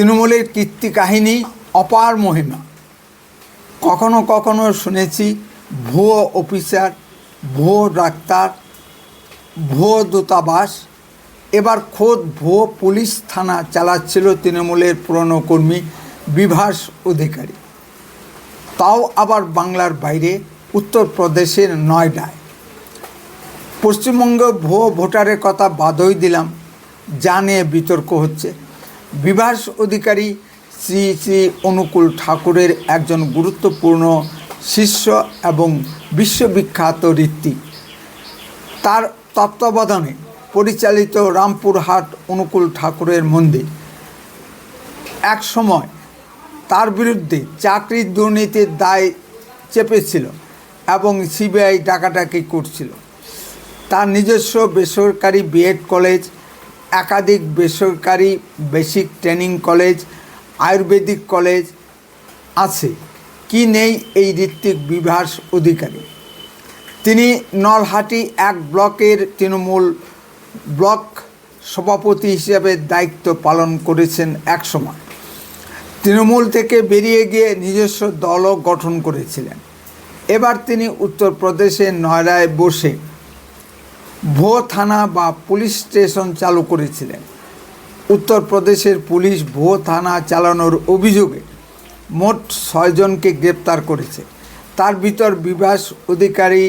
তৃণমূলের কীর্তি কাহিনী অপার মহিমা। কখনো কখনো শুনেছি, ভুয়ো অফিসার, ভুয়ো ডাক্তার, ভুয়ো দূতাবাস, এবার খোদ ভুয়ো পুলিশ থানা চালাচ্ছিল তৃণমূলের পুরনো কর্মী বিভাস অধিকারী। তাও আবার বাংলার বাইরে, উত্তরপ্রদেশের নয়ডায়। পশ্চিমবঙ্গ ভুয়ো ভোটারের কথা বাদই দিলাম যা নিয়ে বিতর্ক হচ্ছে। বিভাস অধিকারী শ্রী শ্রী অনুকূল ঠাকুরের একজন গুরুত্বপূর্ণ শিষ্য এবং বিশ্ববিখ্যাত ঋত্বিক। তার তত্ত্বাবধানে পরিচালিত রামপুরহাট অনুকূল ঠাকুরের মন্দির। এক সময় তার বিরুদ্ধে চাকরির দুর্নীতির দায় চেপেছিল এবং সিবিআই ডাকাডাকি করছিল। তার নিজস্ব বেসরকারি বিএড কলেজ একাধিক বেসরকারি basic training college, ayurvedic college আছে। কি নেই এই ঋত্বিক বিভাস অধিকারী? তিনি নলহাটি এক ব্লকের তৃণমূল ব্লক সভাপতি হিসেবে দায়িত্ব পালন করেছেন একসময়। তৃণমূল থেকে বেরিয়ে গিয়ে নিজস্ব দলও গঠন করেছিলেন। এবার তিনি উত্তরপ্রদেশের নয়ডায় বসে ভো থানা বা পুলিশ স্টেশন চালু করেছিলেন। উত্তরপ্রদেশের পুলিশ ভো থানা চালানোর অভিযোগে মোট ছয়জনকে গ্রেপ্তার করেছে। তার ভিতর বিভাস অধিকারী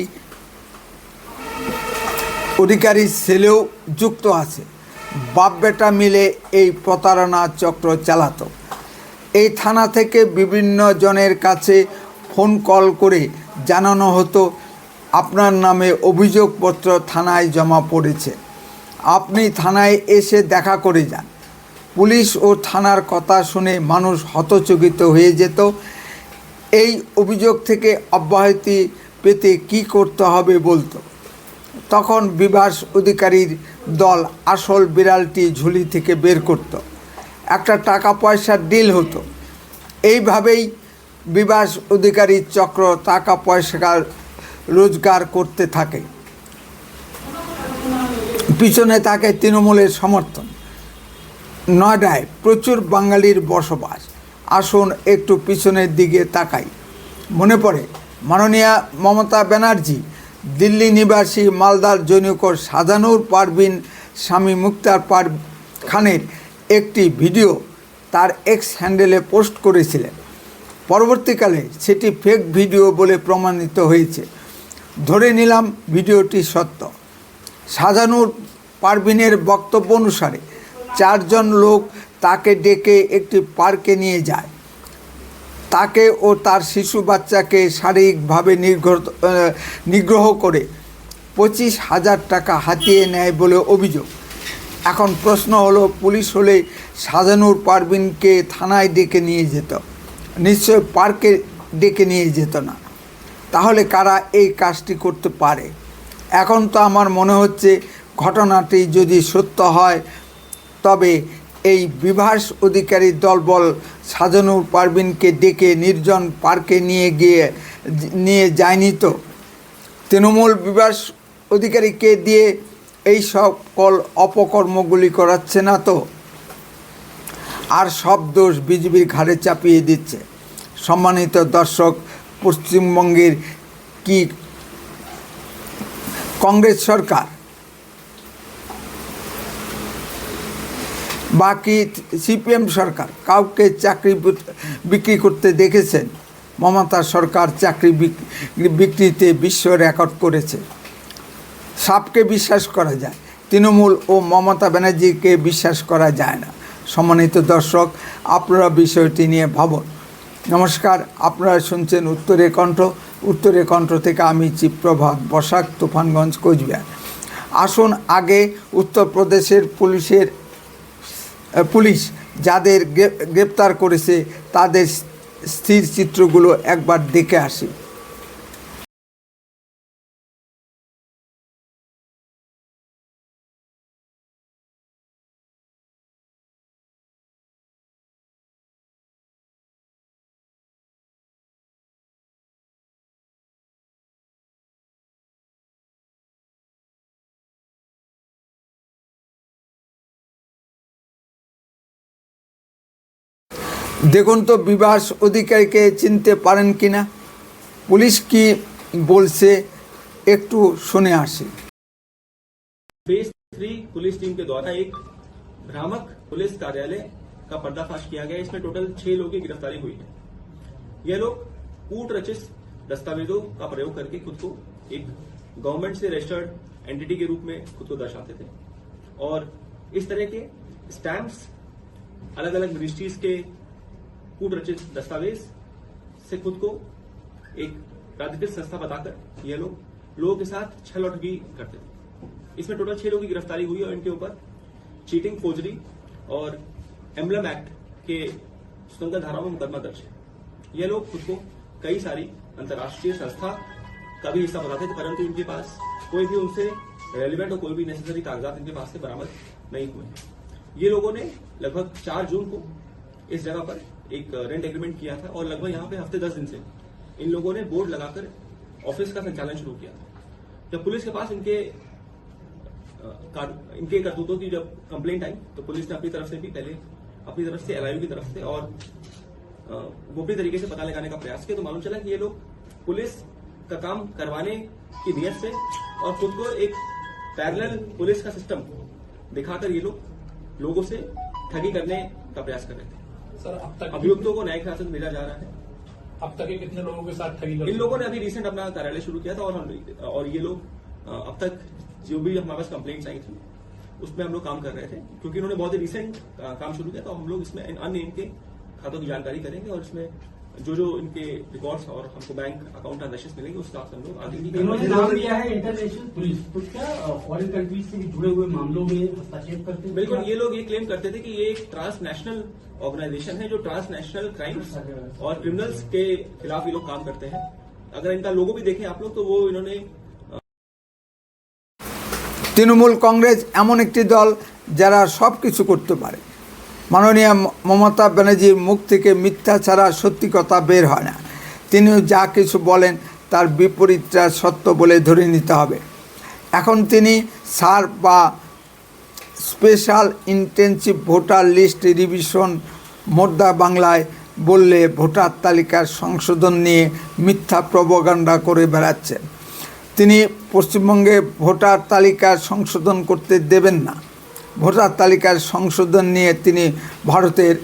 অধিকারী ছেলেও যুক্ত আছে। বাপ বেটা মিলে এই প্রতারণা চক্র চালাতো। এই থানা থেকে বিভিন্ন জনের কাছে ফোন কল করে জানানো হতো আপনার নামে অভিযোগপত্র থানায় জমা পড়েছে। আপনি থানায় এসে দেখা করে যান। পুলিশ ও থানার কথা শুনে মানুষ হতচকিত হয়ে যেত। এই অভিযোগ থেকে অব্যাহতি পেতে কি করতে হবে বলতো? তখন বিভাস অধিকারীর দল আসল বিড়ালটি ঝুলি থেকে বের করত। একটা টাকা পয়সার ডিল হতো। এইভাবেই বিভাস অধিকারীর চক্র টাকা পয়সা রোজগার করতে থাকে। পিছনে থাকে তৃণমূলের সমর্থন। নয়ডায় প্রচুর বাঙালির বসবাস। আসুন একটু পিছনের দিকে তাকাই। মনে পড়ে, মাননীয়া মমতা ব্যানার্জি, দিল্লি নিবাসী মালদার জৈনিক সাজানুর পারভিন স্বামী মুক্তার পার খানের একটি ভিডিও তার এক্স হ্যান্ডেলে পোস্ট করেছিলেন। পরবর্তীকালে সেটি ফেক ভিডিও বলে প্রমাণিত হয়েছে। ধরে নিলাম ভিডিওটি সত্য। সাজানুর পারভিনের বক্তব্য অনুসারে চারজন লোক তাকে ডেকে একটি পার্কে নিয়ে যায়। তাকে ও তার শিশু বাচ্চাকে শারীরিকভাবে নিগ্রহ করে পঁচিশ হাজার টাকা হাতিয়ে নেয় বলে অভিযোগ। এখন প্রশ্ন হলো, পুলিশ হলে সাজানুর পারভিনকে থানায় ডেকে নিয়ে যেত? নিশ্চয় পার্কে ডেকে নিয়ে যেত না। তাহলে কারা এই কাজটি করতে পারে? এখন তো আমার মনে হচ্ছে ঘটনাটি যদি সত্য হয়, তবে এই বিভাস অধিকারী দলবল সাজানুর পারভিনকে ডেকে নির্জন পার্কে নিয়ে গিয়ে, নিয়ে যায়নি তো? তৃণমূল বিভাস অধিকারীকে দিয়ে এই সকল অপকর্মগুলি করাচ্ছে না তো? আর সব দোষ বিজেপির ঘাড়ে চাপিয়ে দিচ্ছে। সম্মানিত দর্শক পশ্চিমবঙ্গের কি কংগ্রেস সরকার? বাকি সিপিএম সরকার কাউকে চাকরি বিক্রি করতে দেখেছেন? মমতা সরকার চাকরি বিক্রিতে বিশ্ব রেকর্ড করেছে। সাপকে বিশ্বাস করা যায়, তৃণমূল ও মমতা ব্যানার্জিকে বিশ্বাস করা যায় না। সম্মানিত দর্শক, আপনারা বিষয়টি নিয়ে ভাবুন। নমস্কার, আপনারা শুনছেন উত্তরে কণ্ঠ। উত্তরে কণ্ঠ থেকে আমি চিপ্রভাত বসাক, তুফানগঞ্জ, কোচবিহার। আসুন আগে উত্তরপ্রদেশের পুলিশের পুলিশ যাদের গ্রেপ্তার করেছে, তাদের স্থির চিত্রগুলো একবার দেখে আসি। দেখুন তো বিভাস অধিকারীকে চিনতে পারেন কিনা পুলিশ কি বলছে একটু শুনে আসি फेज थ्री पुलिस टीम के द्वारा एक भ्रामक पुलिस कार्यालय का पर्दाफाश किया गया इसमें टोटल छह लोगों की गिरफ्तारी हुई है ये लोग कूट रचित दस्तावेजों का प्रयोग करके खुद को एक गवर्नमेंट से रजिस्टर्ड एंटिटी के रूप में खुद को दर्शाते थे और इस तरह के स्टैंप्स अलग अलग मिनिस्ट्रीज के कूट रचित दस्तावेज़ से खुद को एक प्राधिकृत संस्था बताकर ये लोग, लोगों के साथ छल और ठगी करते थे। इसमें टोटल छह लोगों की गिरफ्तारी हुई और इनके ऊपर चीटिंग, फोजरी और एम्बलम एक्ट के सुंदर धाराओं में मुकदमा दर्ज है। ये लोग खुद को कई सारी अंतर्राष्ट्रीय संस्था का भी हिस्सा बताते थे, परंतु इनके पास कोई भी उनसे रेलिवेंट और कोई भी नेसेसरी कागजात इनके पास से बरामद नहीं हुए ये लोगों ने लगभग चार जून को इस जगह पर एक रेंट एग्रीमेंट किया था और लगभग यहाँ पे हफ़्ते दस दिन से इन लोगों ने बोर्ड लगाकर ऑफ़िस का संचालन शुरू किया। था जब पुलिस के पास इनके इनके करतूतों की जब कंप्लेंट आई तो पुलिस ने अपनी तरफ़ से भी पहले, अपनी तरफ़ से एलआईयू की तरफ़ से और गोपनीय तरीके से पता लगाने का प्रयास किया। तो मालूम चला कि ये लोग पुलिस का काम करवाने की नीयत से और खुद को एक पैरेलल पुलिस का सिस्टम दिखाकर ये लोग लोगों से ठगी करने का प्रयास कर रहे थे। सर अब तक अभियुक्तों को न्यायिक हिरासत में भेजा जा रहा है। अब तक के कितने लोगों के साथ ठगी इन लोगों ने अभी रिसेंट अपना कार्यालय शुरू किया था और हम और ये लोग अब तक जो भी हमारे पास कंप्लेंट्स आई थी उसमें हम लोग काम कर रहे थे क्योंकि इन्होंने बहुत ही रिसेंट काम शुरू किया तो हम लोग इसमें इन अन्य इनके खातों की जानकारी करेंगे और इसमें जो जो इनके रिकॉर्ड्स और हमको बैंक अकाउंट ट्रांजेक्शन मिलेंगे उस हिसाब से हम लोग आगे इन्होंने नाम लिया है इंटरनेशनल पुलिस तो क्या फॉरेन कंट्रीज़ से जुड़े हुए मामलों में हस्तक्षेप करते हैं? बिल्कुल ये लोग ये क्लेम करते थे कि ये एक ट्रांसनेशनल ऑर्गेनाइजेशन है जो ट्रांसनेशनल क्राइम्स और क्रिमिनल्स के खिलाफ ये लोग काम करते हैं अगर इनका लोगो भी देखें आप लोग तो वो इन्होंने তৃণমূল কংগ্রেস এমন একটি দল যারা সব কিছু করতে পারে মাননীয় ম- মমতা ব্যানার্জির মুখ থেকে মিথ্যা ছাড়া সত্যি কথা বের হয় না তিনি যা কিছু বলেন তার বিপরীতটা সত্য বলে ধরে নিতে হবে এখন তিনি সার বা special intensive voter list revision মোদ্দা বাংলায় বললে ভোটার তালিকার সংশোধন নিয়ে মিথ্যা প্রবগান্ডা করে বেড়াচ্ছেন তিনি পশ্চিমবঙ্গে ভোটার তালিকা সংশোধন করতে দেবেন না। ভোটার তালিকার সংশোধন নিয়ে তিনি ভারতের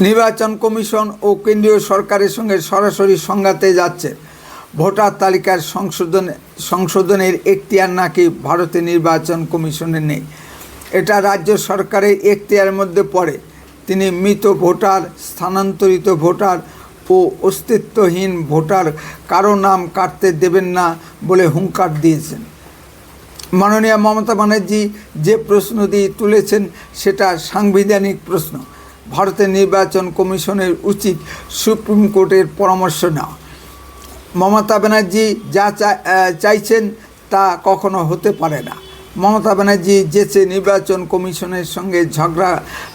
নির্বাচন কমিশন ও কেন্দ্রীয় সরকারের সঙ্গে সরাসরি সংঘাতে যাচ্ছে। ভোটার তালিকার সংশোধন, সংশোধনের এখতিয়ার নাকি ভারতের নির্বাচন কমিশনের নেই? এটা রাজ্য সরকারের এখতিয়ারের মধ্যে পড়ে। তিনি মৃত ভোটার, স্থানান্তরিত ভোটার ও অস্তিত্বহীন ভোটার কারও নাম কাটতে দেবেন না বলে হুঙ্কার দিয়েছেন। মাননীয় মমতা ব্যানার্জি যে প্রশ্নটি তুলেছেন সেটা সাংবিধানিক প্রশ্ন। ভারতের নির্বাচন কমিশনের উচিত সুপ্রিম কোর্টের পরামর্শ নেওয়া। মমতা ব্যানার্জি যা চাইছেন তা কখনো হতে পারে না। মমতা ব্যানার্জি যেচে নির্বাচন কমিশনের সঙ্গে ঝগড়া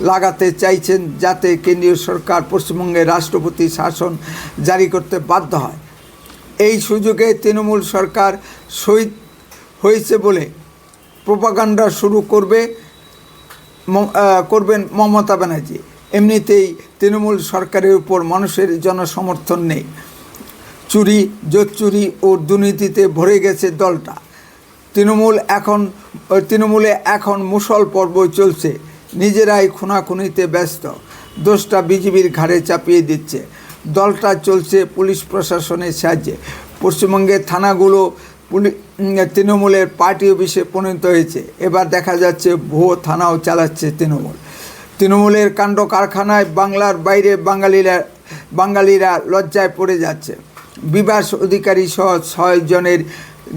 লাগাতে চাইছেন যাতে কেন্দ্রীয় সরকার পশ্চিমবঙ্গে রাষ্ট্রপতি শাসন জারি করতে বাধ্য হয়। এই সুযোগে তৃণমূল সরকার শহীদ হয়েছে বলে প্রোপাগান্ডা শুরু করবে করবেন মমতা ব্যানার্জি। এমনিতেই তৃণমূল সরকারের উপর মানুষের জনসমর্থন নেই। চুরি জোচ্চুরি ও দুর্নীতিতে ভরে গেছে দলটা। তৃণমূল এখন তৃণমূলে এখন মুসল পর্ব চলছে। নিজেরাই খুনাখুনিতে ব্যস্ত। দোষটা বিজেপির ঘাড়ে চাপিয়ে দিচ্ছে। দলটা চলছে পুলিশ প্রশাসনের সাহায্যে। পশ্চিমবঙ্গের থানাগুলো তৃণমূলের পার্টি অফিসে পরিণত হয়েছে। এবার দেখা যাচ্ছে ভুয়ো থানাও চালাচ্ছে তৃণমূল। তৃণমূলের কাণ্ড কারখানায় বাংলার বাইরে বাঙালিরা বাঙালিরা লজ্জায় পড়ে যাচ্ছে। বিবাস অধিকারী সহ ছয় জনের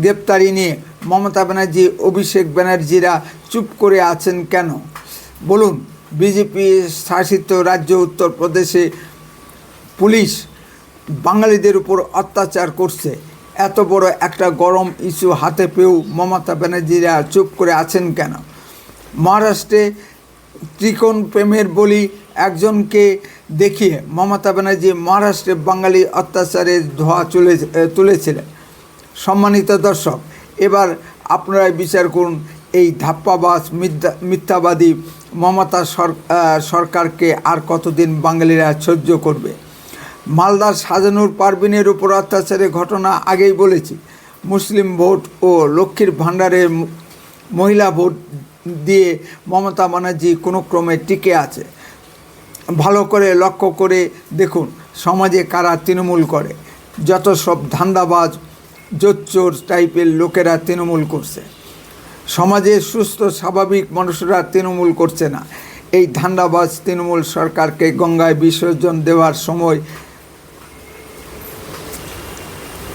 গ্রেপ্তারি নিয়ে মমতা ব্যানার্জি, অভিষেক ব্যানার্জিরা চুপ করে আছেন কেন? বলুন বিজেপি শাসিত রাজ্য উত্তরপ্রদেশে পুলিশ বাঙালিদের উপর অত্যাচার করছে। এত বড় একটা গরম ইস্যু হাতে পেয়েও মমতা ব্যানার্জিরা চুপ করে আছেন কেন? মহারাষ্ট্রে ত্রিকোণ প্রেমের বলি একজনকে দেখিয়ে মমতা ব্যানার্জি মহারাষ্ট্রে বাঙালি অত্যাচারের ধোয়া চলে তুলেছিলেন। সম্মানিত দর্শক, এবার আপনারাই বিচার করুন এই ধাপ্পাবাস মিথ্যা, মিথ্যাবাদী মমতা সর- সরকারকে আর কতদিন বাঙালিরা সহ্য করবে? মালদার সাজানুর পারবিনের উপর অত্যাচারের ঘটনা আগেই বলেছি। মুসলিম ভোট ও লক্ষ্মীর ভাণ্ডারের মহিলা ভোট দিয়ে মমতা ব্যানার্জি কোনো ক্রমে টিকে আছে। ভালো করে লক্ষ্য করে দেখুন, সমাজে কারা তৃণমূল করে। যত সব ধান্দাবাজ জোচ্চোর টাইপের লোকেরা তৃণমূল করছে। সমাজে সুস্থ, স্বাভাবিক মানুষরা তৃণমূল করছে না। এই ধান্দাবাজ তৃণমূল সরকারকে গঙ্গায় বিসর্জন দেওয়ার সময়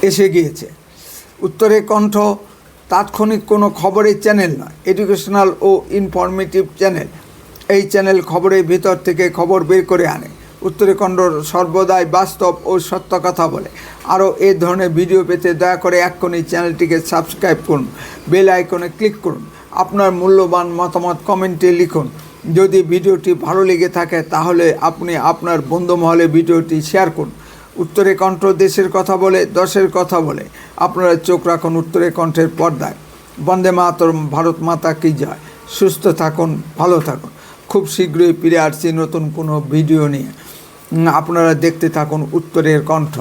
এসে গিয়েছে। উত্তরে কণ্ঠ, তাৎক্ষণিক কোনো খবরের চ্যানেল নয়, এডুকেশনাল ও ইনফরমেটিভ চ্যানেল। এই চ্যানেল খবরের ভিতর থেকে খবর বের করে আনে। উত্তরে কণ্ঠ সর্বদাই বাস্তব ও সত্য কথা বলে। আরও এ ধরনের ভিডিও পেতে দয়া করে এক্ষুনি চ্যানেলটিকে সাবস্ক্রাইব করুন, বেল আইকনে ক্লিক করুন, আপনার মূল্যবান মতামত কমেন্টে লিখুন। যদি ভিডিওটি ভালো লেগে থাকে, তাহলে আপনি আপনার বন্ধু মহলে ভিডিওটি শেয়ার করুন। উত্তরে কণ্ঠ দেশের কথা বলে, দশের কথা বলে। আপনারা চোখ রাখুন উত্তরে কণ্ঠের পর্দায়। বন্দে মাতরম, ভারত মাতা কি জয়। সুস্থ থাকুন, ভালো থাকুন। খুব শীঘ্রই ফিরে আসছি নতুন কোনো ভিডিও নিয়ে। আপনারা দেখতে থাকুন উত্তরের কণ্ঠ।